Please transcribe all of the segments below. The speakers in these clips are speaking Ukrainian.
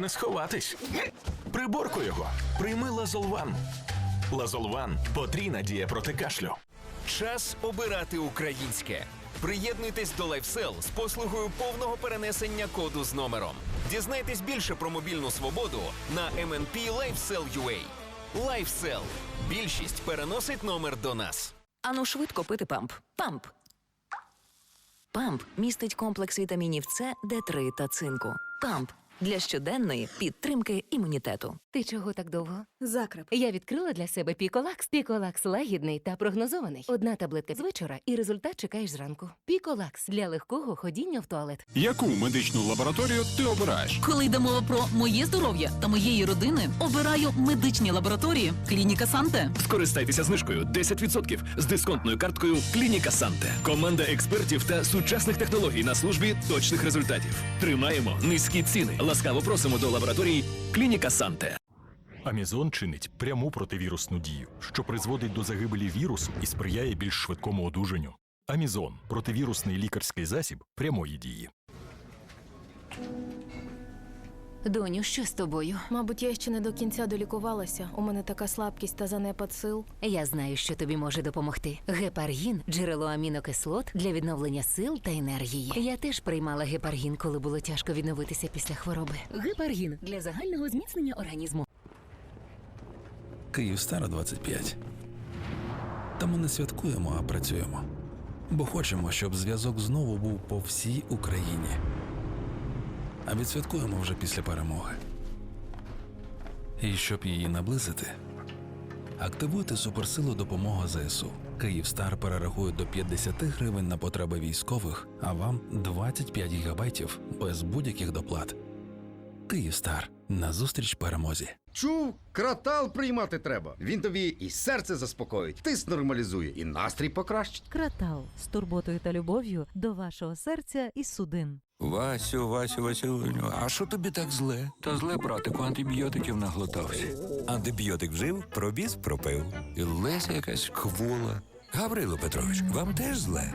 Не сховатись. Приборку його. Прийми Лазолван. Лазолван потрійна дія проти кашлю. Час обирати українське. Приєднуйтесь до LifeSell з послугою повного перенесення коду з номером. Дізнайтесь більше про мобільну свободу на MNP LifeSell LifeSell. Більшість переносить номер до нас. Ану швидко пити памп. Памп. Памп містить комплекс вітамінів С, Д3 та цинку. Памп для щоденної підтримки імунітету. Ти чого так довго? Закрап. Я відкрила для себе Піколакс. Піколакс лагідний та прогнозований. Одна таблетка з вечора, і результат чекаєш зранку. Піколакс для легкого ходіння в туалет. Яку медичну лабораторію ти обираєш? Коли йде мова про моє здоров'я та моєї родини, обираю медичні лабораторії Клініка Санте. Скористайтеся знижкою 10% з дисконтною карткою Клініка Санте. Команда експертів та сучасних технологій на службі точних результатів. Тримаємо низькі ціни. Ласкаво просимо до лабораторії Клініка Санте. Амізон чинить пряму противірусну дію, що призводить до загибелі вірусу і сприяє більш швидкому одужанню. Амізон противірусний лікарський засіб прямої дії. Доню, що з тобою? Мабуть, я ще не до кінця долікувалася. У мене така слабкість та занепад сил. Я знаю, що тобі може допомогти. Гепаргін джерело амінокислот для відновлення сил та енергії. Я теж приймала гепаргін, коли було тяжко відновитися після хвороби. Гепаргін для загального зміцнення організму. Київ Стара 25. Та ми не святкуємо, а працюємо. Бо хочемо, щоб зв'язок знову був по всій Україні. А відсвяткуємо вже після перемоги. І щоб її наблизити, активуйте суперсилу допомога ЗСУ. Київстар перерахує до 50 гривень на потреби військових, а вам 25 гігабайтів без будь-яких доплат. Київстар на зустріч перемозі. Чув, кратал приймати треба. Він тобі і серце заспокоїть, тиск нормалізує, і настрій покращить. Кратал з турботою та любов'ю до вашого серця і судин. Васю, Васю, Васюню, а що тобі так зле? Та зле, братику, антибіотиків наглотався. Антибіотик вжив, пробіз пропив. І Леся якась квола. Гаврило Петрович, вам теж зле?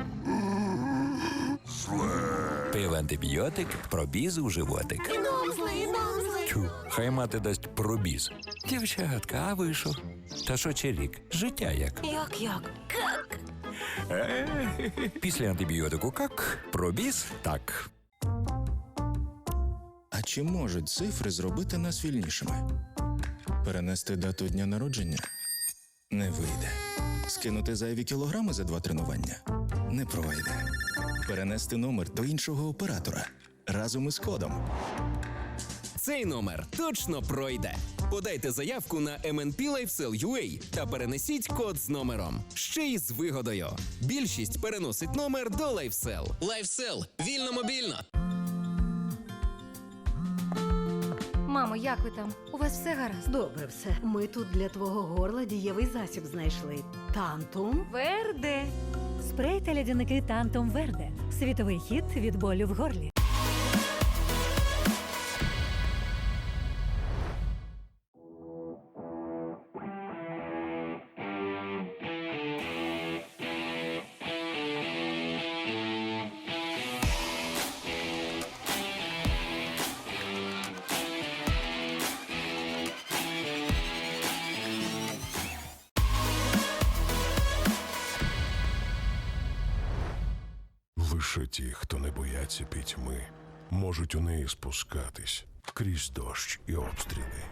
Зле. Пив антибіотик, пробіз у животик. Хай мати дасть пробіз. Дівчатка, а ви що? Та що чирік? Життя як? Як як? Е, Після антибіотику как, пробіз так. А чи можуть цифри зробити нас вільнішими? Перенести дату дня народження? Не вийде. Скинути зайві кілограми за два тренування? Не пройде. Перенести номер до іншого оператора разом із кодом. Цей номер точно пройде. Подайте заявку на MNP LifeSell та перенесіть код з номером. Ще й з вигодою. Більшість переносить номер до LifeSell. LifeSell. Вільно мобільно. Мамо, як ви там? У вас все гаразд? Добре все. Ми тут для твого горла дієвий засіб знайшли. Тантум. Верде. Спрей та лядяники Тантум Верде. Світовий хід від болю в горлі. Лише ті, хто не бояться пітьми, можуть у неї спускатись крізь дощ і обстріли.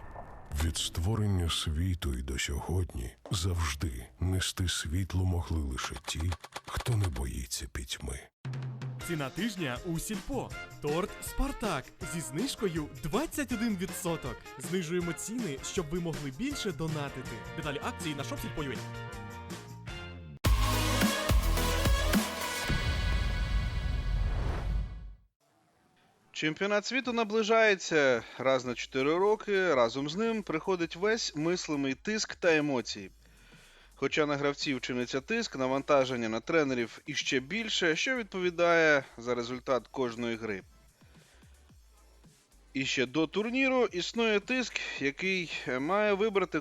Від створення світу і до сьогодні завжди нести світло могли лише ті, хто не боїться пітьми. Ціна тижня у Сільпо. Торт Спартак зі знижкою 21%. Знижуємо ціни, щоб ви могли більше донатити. Деталі акції на shopsільпо.ua. Чемпіонат світу наближається раз на 4 роки. Разом з ним приходить весь мислимий тиск та емоції. Хоча на гравців чиниться тиск, навантаження на тренерів іще більше, що відповідає за результат кожної гри. І ще до турніру існує тиск, який має вибрати